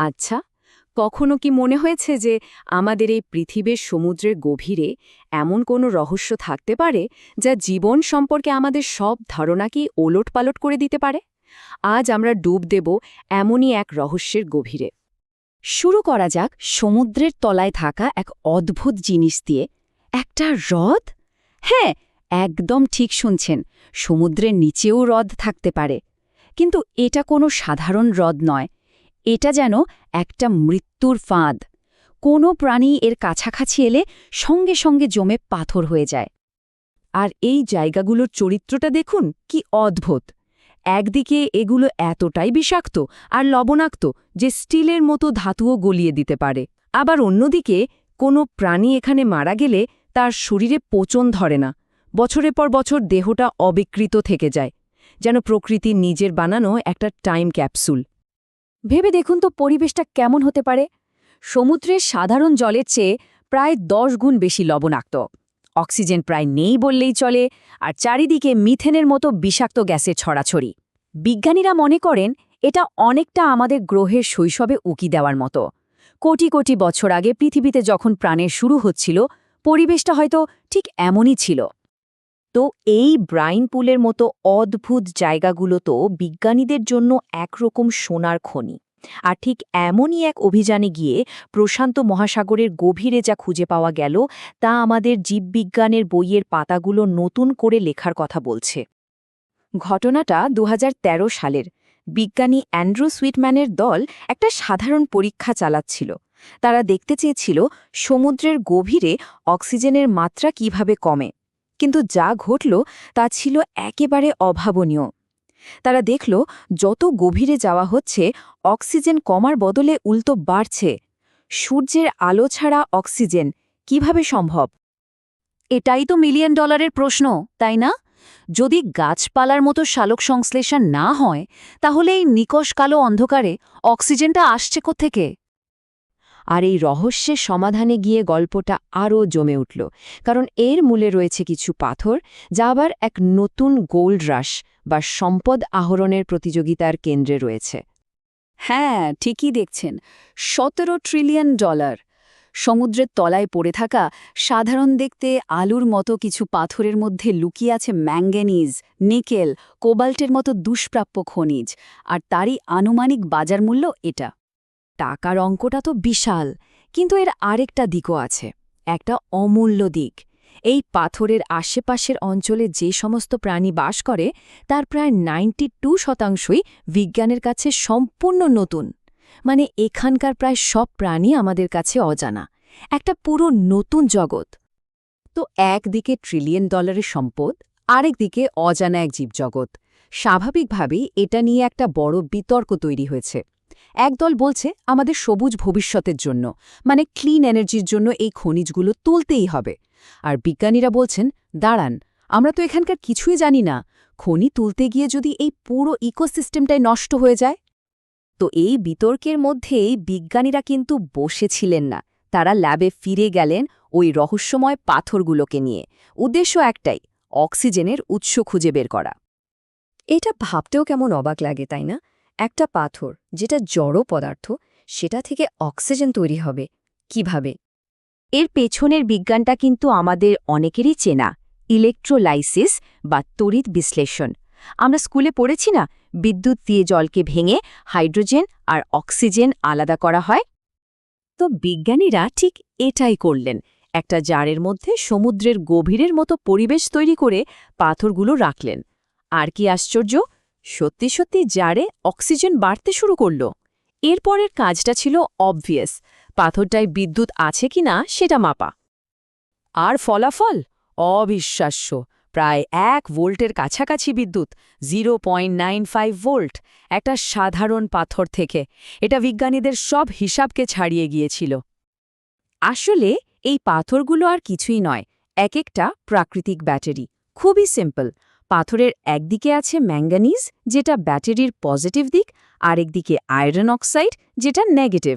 আচ্ছা কখনো কি মনে হয়েছে যে আমাদের এই পৃথিবীর সমুদ্রের গভীরে এমন কোনো রহস্য থাকতে পারে যা জীবন সম্পর্কে আমাদের সব ধারণাকেই ওলটপালট করে দিতে পারে? আজ আমরা ডুব দেব এমনই এক রহস্যের গভীরে। শুরু করা যাক সমুদ্রের তলায় থাকা এক অদ্ভুত জিনিস দিয়ে। একটা হ্রদ? হ্যাঁ একদম ঠিক শুনছেন, সমুদ্রের নিচেও হ্রদ থাকতে পারে। কিন্তু এটা কোনো সাধারণ হ্রদ নয়। এটা যেন একটা মৃত্যুর ফাঁদ। কোনো প্রাণী এর কাছাকাছি এলে সঙ্গে সঙ্গে জমে পাথর হয়ে যায়। আর এই জায়গাগুলোর চরিত্রটা দেখুন, কি অদ্ভুত। একদিকে এগুলো এতটাই বিষাক্ত আর লবণাক্ত যে স্টিলের মতো ধাতুও গলিয়ে দিতে পারে। আবার অন্যদিকে কোনো প্রাণী এখানে মারা গেলে তার শরীরে পচন ধরে না। বছরের পর বছর দেহটা অবিকৃত থেকে যায়। যেন প্রকৃতি নিজের বানানো একটা টাইম ক্যাপসুল। ভেবে দেখুন তো পরিবেশটা কেমন হতে পারে। সমুদ্রের সাধারণ জলের চেয়ে প্রায় দশ গুণ বেশি লবণাক্ত। অক্সিজেন প্রায় নেই বললেই চলে, আর চারিদিকে মিথেনের মতো বিষাক্ত গ্যাসের ছড়াছড়ি। বিজ্ঞানীরা মনে করেন, এটা অনেকটা আমাদের গ্রহের শৈশবে উকি দেওয়ার মতো। কোটি কোটি বছর আগে পৃথিবীতে যখন প্রাণের শুরু হচ্ছিল, পরিবেশটা হয়তো ঠিক এমনই ছিল। তো এই ব্রাইন পুলের মতো অদ্ভুত জায়গাগুলো তো বিজ্ঞানীদের জন্য একরকম সোনার খনি। আর ঠিক এমনই এক অভিযানে গিয়ে প্রশান্ত মহাসাগরের গভীরে যা খুঁজে পাওয়া গেল, তা আমাদের জীববিজ্ঞানের বইয়ের পাতাগুলো নতুন করে লেখার কথা বলছে। ঘটনাটা দু হাজার তেরো সালের। বিজ্ঞানী অ্যান্ড্রু সুইটম্যানের দল একটা সাধারণ পরীক্ষা চালাচ্ছিল। তারা দেখতে চেয়েছিল সমুদ্রের গভীরে অক্সিজেনের মাত্রা কীভাবে কমে। কিন্তু যা ঘটল তা ছিল একেবারে অভাবনীয়। তারা দেখল, যত গভীরে যাওয়া হচ্ছে, অক্সিজেন কমার বদলে উল্টো বাড়ছে। সূর্যের আলো ছাড়া অক্সিজেন কীভাবে সম্ভব? এটাই তো মিলিয়ন ডলারের প্রশ্ন, তাই না? যদি গাছপালার মতো শালক সংশ্লেষণ না হয়, তাহলে এই নিকশ কালো অন্ধকারে অক্সিজেনটা আসছে কোত্থেকে? আর এই রহস্যের সমাধানে গিয়ে গল্পটা আরও জমে উঠল, কারণ এর মূলে রয়েছে কিছু পাথর যা আবার এক নতুন গোল্ড রাশ বা সম্পদ আহরণের প্রতিযোগিতার কেন্দ্রে রয়েছে। হ্যাঁ ঠিকই দেখছেন। সতেরো ট্রিলিয়ন ডলার সমুদ্রের তলায় পড়ে থাকা সাধারণ দেখতে আলুর মতো কিছু পাথরের মধ্যে লুকিয়ে আছে ম্যাঙ্গানিজ, নিকেল, কোবাল্টের মতো দুষ্প্রাপ্য খনিজ, আর তারই আনুমানিক বাজার মূল্য এটা। টাকার অঙ্কটা তো বিশাল, কিন্তু এর আরেকটা দিকও আছে, একটা অমূল্য দিক। এই পাথরের আশেপাশের অঞ্চলে যে সমস্ত প্রাণী বাস করে, তার প্রায় নাইনটি টু শতাংশই বিজ্ঞানের কাছে সম্পূর্ণ নতুন। মানে এখানকার প্রায় সব প্রাণী আমাদের কাছে অজানা, একটা পুরো নতুন জগৎ। তো একদিকে ট্রিলিয়ন ডলারের সম্পদ, আরেকদিকে অজানা এক জীবজগৎ। স্বাভাবিকভাবেই এটা নিয়ে একটা বড় বিতর্ক তৈরি হয়েছে। একদল বলছে আমাদের সবুজ ভবিষ্যতের জন্য মানে ক্লিন এনার্জির জন্য এই খনিজগুলো তুলতেই হবে। আর বিজ্ঞানীরা বলছেন, দাঁড়ান, আমরা তো এখানকার কিছুই জানি না। খনি তুলতে গিয়ে যদি এই পুরো ইকোসিস্টেমটাই নষ্ট হয়ে যায়? তো এই বিতর্কের মধ্যেই বিজ্ঞানীরা কিন্তু বসেছিলেন না। তারা ল্যাবে ফিরে গেলেন ওই রহস্যময় পাথরগুলোকে নিয়ে। উদ্দেশ্য একটাই, অক্সিজেনের উৎস খুঁজে বের করা। এটা ভাবতেও কেমন অবাক লাগে, তাই না? একটা পাথর যেটা জড় পদার্থ, সেটা থেকে অক্সিজেন তৈরি হবে। কীভাবে? এর পেছনের বিজ্ঞানটা কিন্তু আমাদের অনেকেরই চেনা। ইলেকট্রোলাইসিস বা তড়িৎ বিশ্লেষণ। আমরা স্কুলে পড়েছি না, বিদ্যুৎ দিয়ে জলকে ভেঙে হাইড্রোজেন আর অক্সিজেন আলাদা করা হয়? তো বিজ্ঞানীরা ঠিক এটাই করলেন। একটা জারের মধ্যে সমুদ্রের গভীরের মতো পরিবেশ তৈরি করে পাথরগুলো রাখলেন। আর কি আশ্চর্য সত্যি সত্যি জারে অক্সিজেন বাড়তে শুরু করল। এরপরের কাজটা ছিল অবভিয়াস পাথরটায় বিদ্যুৎ আছে কিনা সেটা মাপা। আর ফলাফল? অবিশ্বাস্য। প্রায় এক ভোল্টের কাছাকাছি বিদ্যুৎ জিরো ভোল্ট, একটা সাধারণ পাথর থেকে। এটা বিজ্ঞানীদের সব হিসাবকে ছাড়িয়ে গিয়েছিল। আসলে এই পাথরগুলো আর কিছুই নয় এক একটা প্রাকৃতিক ব্যাটারি। খুবই সিম্পল পাথরের একদিকে আছে ম্যাঙ্গানিজ, যেটা ব্যাটারির পজিটিভ দিক, আরেকদিকে আয়রন অক্সাইড, যেটা নেগেটিভ।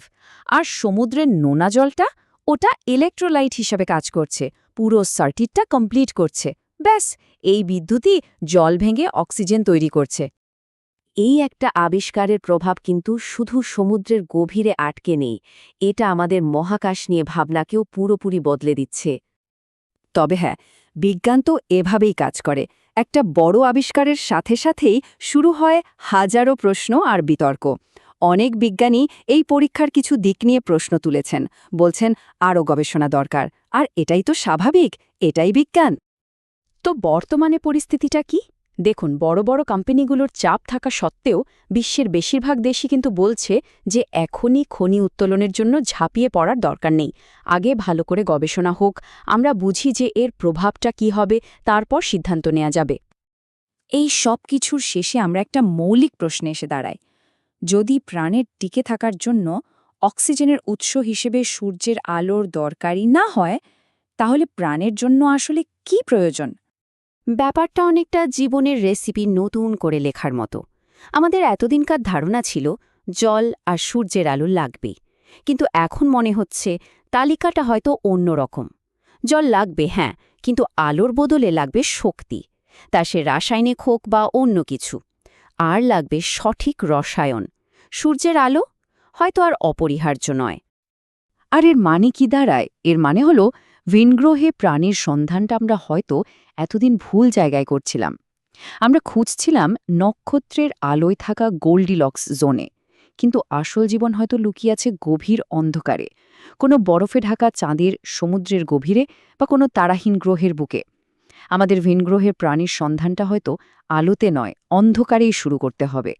আর সমুদ্রের নোনা জলটা, ওটা ইলেকট্রোলাইট হিসাবে কাজ করছে, পুরো সার্কিটটা কমপ্লিট করছে। ব্যাস, এই বিদ্যুৎই জল ভেঙে অক্সিজেন তৈরি করছে। এই একটা আবিষ্কারের প্রভাব কিন্তু শুধু সমুদ্রের গভীরে আটকে নেই, এটা আমাদের মহাকাশ নিয়ে ভাবনাকেও পুরোপুরি বদলে দিচ্ছে। তবে হ্যাঁ বিজ্ঞান তো এভাবেই কাজ করে একটা বড় আবিষ্কারের সাথে সাথেই শুরু হয় হাজারো প্রশ্ন আর বিতর্ক। অনেক বিজ্ঞানী এই পরীক্ষার কিছু দিক নিয়ে প্রশ্ন তুলেছেন, বলছেন আরও গবেষণা দরকার। আর এটাই তো স্বাভাবিক, এটাই বিজ্ঞান। তো বর্তমানে পরিস্থিতিটা কি? দেখুন, বড় বড় কোম্পানিগুলোর চাপ থাকা সত্ত্বেও বিশ্বের বেশিরভাগ দেশই কিন্তু বলছে যে এখনই খনি উত্তোলনের জন্য ঝাঁপিয়ে পড়ার দরকার নেই। আগে ভালো করে গবেষণা হোক, আমরা বুঝি যে এর প্রভাবটা কি হবে, তারপর সিদ্ধান্ত নেওয়া যাবে। এই সব কিছুর শেষে আমরা একটা মৌলিক প্রশ্নে এসে দাঁড়াই। যদি প্রাণের টিকে থাকার জন্য অক্সিজেনের উৎস হিসেবে সূর্যের আলোর দরকারি না হয়, তাহলে প্রাণের জন্য আসলে কি প্রয়োজন? ব্যাপারটা অনেকটা জীবনের রেসিপি নতুন করে লেখার মতো। আমাদের এতদিনকার ধারণা ছিল, জল আর সূর্যের আলো লাগবে কিন্তু এখন মনে হচ্ছে, তালিকাটা হয়তো অন্য রকম। জল লাগবে হ্যাঁ কিন্তু আলোর বদলে লাগবে শক্তি। তা সে রাসায়নিক হোক বা অন্য কিছু। আর লাগবে সঠিক রসায়ন। সূর্যের আলো? হয়তো আর অপরিহার্য নয়। আর এর মানে কি দাঁড়ায়? এর মানে হল ভিনগ্রহে প্রাণীর সন্ধানটা আমরা হয়তো এতদিন ভুল জায়গায় করছিলাম। আমরা খুঁজছিলাম নক্ষত্রের আলোয় থাকা গোল্ডিলক্স জোনে, কিন্তু আসল জীবন হয়তো লুকিয়ে আছে গভীর অন্ধকারে, কোনো বরফে ঢাকা চাঁদের সমুদ্রের গভীরে বা কোনো তারাহীন গ্রহের বুকে। আমাদের ভিনগ্রহের প্রাণীর সন্ধানটা হয়তো আলোতে নয়, অন্ধকারেই শুরু করতে হবে।